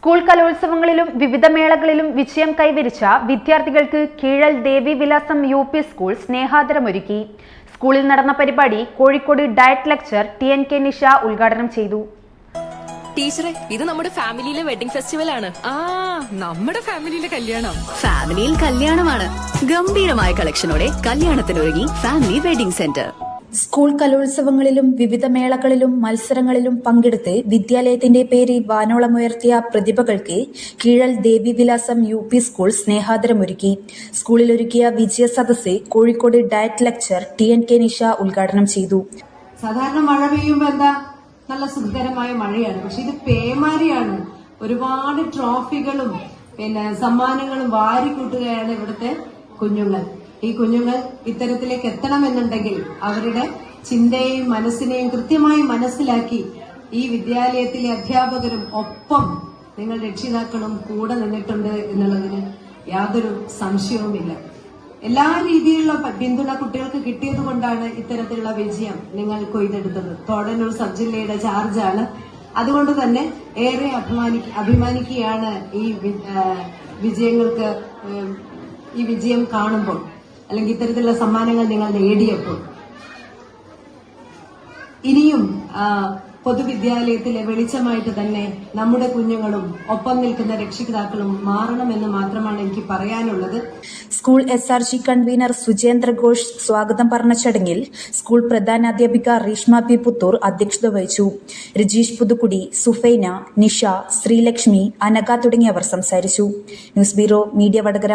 School കലോത്സവങ്ങളിലും വിവിധ മേളകളിലും വിജയം കൈവരിച്ച വിദ്യാർത്ഥികൾക്ക് കീഴൽ ദേവി വിലാസം യു പി സ്കൂൾ സ്നേഹാദരമൊരുക്കി. സ്കൂളിൽ നടന്ന പരിപാടി Kozhikode DIET lecturer T N K Nisha ഉദ്ഘാടനം ചെയ്തു. ടീച്ചറെ ഇത് നമ്മുടെ ഫാമിലിയിലെ വെഡിംഗ് ഫെസ്റ്റിവൽ ആണ് ആ നമ്മുടെ ഫാമിലിയിലെ കല്യാണം. ഫാമിലിയിൽ കല്യാണമാണ്. ഗംഭീരമായ കളക്ഷനോടെ കല്യാണത്തിനൊരുങ്ങി ഫാമിലി വെഡിംഗ് സെന്റർ. സ്കൂൾ കലോത്സവങ്ങളിലും വിവിധ മേളകളിലും മത്സരങ്ങളിലും പങ്കെടുത്ത് വിദ്യാലയത്തിന്റെ പേര് വാനോളമുയർത്തിയ പ്രതിഭകൾക്ക് Keezhal Devivilasam U P school സ്നേഹാദരമൊരുക്കി. സ്കൂളിലൊരുക്കിയ വിജയ സദസ് Kozhikode DIET lecturer T N K Nisha ഉദ്ഘാടനം ചെയ്തു. സാധാരണ മഴ പെയ്യുമ്പോ എന്താ? നല്ല സുഖകരമായ മഴയാണ്. പക്ഷെ ഇത് പേമാരിയാണ്. ഒരുപാട് ട്രോഫികളും പിന്നെ സമ്മാനങ്ങളും വാരിക്കൂട്ടുകയാണ് ഇവിടുത്തെ കുഞ്ഞുങ്ങൾ. ഈ കുഞ്ഞുങ്ങൾ ഇത്തരത്തിലേക്ക് എത്തണമെന്നുണ്ടെങ്കിൽ അവരുടെ ചിന്തയെയും മനസ്സിനെയും കൃത്യമായി മനസ്സിലാക്കി ഈ വിദ്യാലയത്തിലെ അധ്യാപകരും ഒപ്പം നിങ്ങൾ രക്ഷിതാക്കളും കൂടെ നിന്നിട്ടുണ്ട് എന്നുള്ളതിന് യാതൊരു സംശയവുമില്ല. എല്ലാ രീതിയിലുള്ള പിന്തുണ കുട്ടികൾക്ക് കിട്ടിയത് കൊണ്ടാണ് ഇത്തരത്തിലുള്ള വിജയം നിങ്ങൾ കൊയ്തെടുത്തത്. തോടന്നൂർ സബ് ജില്ലയുടെ ചാർജാണ്. അതുകൊണ്ട് തന്നെ ഏറെ അഭിമാനി അഭിമാനിക്കുകയാണ് ഈ വിജയങ്ങൾക്ക് ഈ വിജയം കാണുമ്പോൾ. അല്ലെങ്കിൽ ഇത്തരത്തിലുള്ള സമ്മാനങ്ങൾ നിങ്ങൾ നേടിയപ്പോൾ. ഇനിയും പൊതുവിദ്യാലയത്തിലെ വെളിച്ചമായിട്ട് തന്നെ നമ്മുടെ കുഞ്ഞുങ്ങളും ഒപ്പം നിൽക്കുന്ന രക്ഷിതാക്കളും മാറണമെന്ന് മാത്രമാണ് എനിക്ക് പറയാനുള്ളത്. School S R G convener Sujendra Ghosh സ്വാഗതം പറഞ്ഞ ചടങ്ങിൽ സ്കൂൾ പ്രധാനാധ്യാപിക റീഷ്മ പി പുത്തൂർ അധ്യക്ഷത വഹിച്ചു. രജീഷ് പുതുക്കുടി സുഫൈന നിഷ ശ്രീലക്ഷ്മി അനക തുടങ്ങിയവർ സംസാരിച്ചു. News bureau media Vadakara.